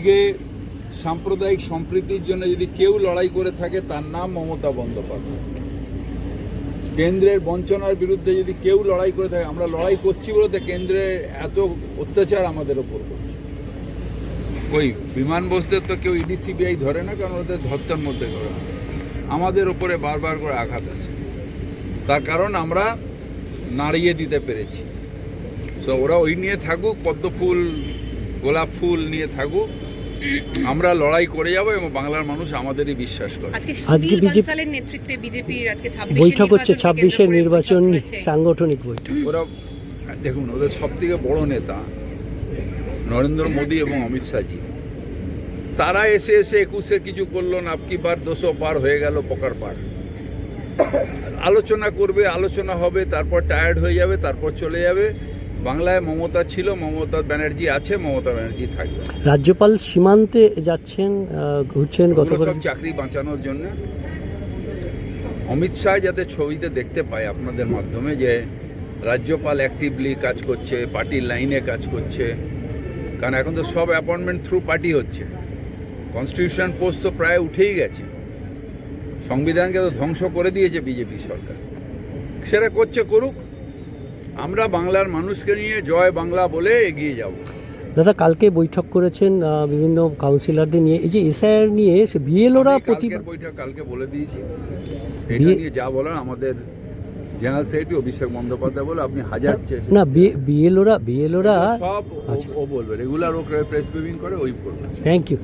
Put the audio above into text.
আজকে সাম্প্রদায়িক সম্প্রীতির জন্য যদি কেউ লড়াই করে থাকে, তার নাম মমতা বন্দ্যোপাধ্যায়। কেন্দ্রের বঞ্চনার বিরুদ্ধে যদি কেউ লড়াই করে থাকে, আমরা লড়াই করছি বলতে কেন্দ্রে এত অত্যাচার আমাদের ওপর করছে। ওই বিমান বসদের তো কেউ ইডি, সিবিআই ধরে না, কারণ ওদের ধর্তার মধ্যে না। আমাদের ওপরে বারবার করে আঘাত আসে তার কারণ আমরা নাড়িয়ে দিতে পেরেছি। তো ওরা ওই নিয়ে থাকুক, পদ্মফুল, গোলাপ ফুল নিয়ে থাকুক আমরা লড়াই করে যাব এবং বাংলার মানুষ আমাদেরই বিশ্বাস করে। আজকে সুনীল নেতৃত্বে বিজেপির আজকে 26 বৈঠক হচ্ছে ছাব্বিশের নির্বাচন সাংগঠনিক বৈঠক। ওরা দেখুন ওদের সব থেকে বড় নেতা নরেন্দ্র মোদী এবং অমিত শাহজি। তারা এসে এসে একুশে কিছু করল না আপকি বার দুশো পার হয়ে গেল পকার পার আলোচনা করবে আলোচনা হবে তারপর টায়ার্ড হয়ে যাবে তারপর চলে যাবে। বাংলায় মমতা ছিল মমতা ব্যানার্জি আছে মমতা ব্যানার্জি থাকবে। রাজ্যপাল সীমান্তে যাচ্ছেন ঘুরছেন সব চাকরি বাঁচানোর জন্য। অমিত শাহ যাতে ছবিতে দেখতে পায় আপনাদের মাধ্যমে যে রাজ্যপাল অ্যাক্টিভলি কাজ করছে পার্টির লাইনে কাজ করছে কারণ এখন তো সব অ্যাপয়েন্টমেন্ট থ্রু পার্টি হচ্ছে। কনস্টিটিউশন পোস্ট তো প্রায় উঠেই গেছে। সংবিধানকে তো ধ্বংস করে দিয়েছে বিজেপি সরকার। সেটা করছে করুক আমরা বাংলার মানুষকে নিয়ে জয় বাংলা বলে এগিয়ে যাব। দাদা কালকে বৈঠক করেছেন বিভিন্ন কাউন্সিলরদের নিয়ে। এই যে এসআইআর নিয়ে বিএলওরা প্রতি বইটা কালকে বলে দিয়েছি। এটা নিয়ে যা বলার আমাদের জেনারেল সেক্রেটারি অভিষেক বন্দ্যোপাধ্যায় বলে আপনি হাজার না বিএলওরা বিএলওরা সব ও- বলবে। রেগুলার ও প্রেস ব্রিফিং করে ওই করবে। Thank you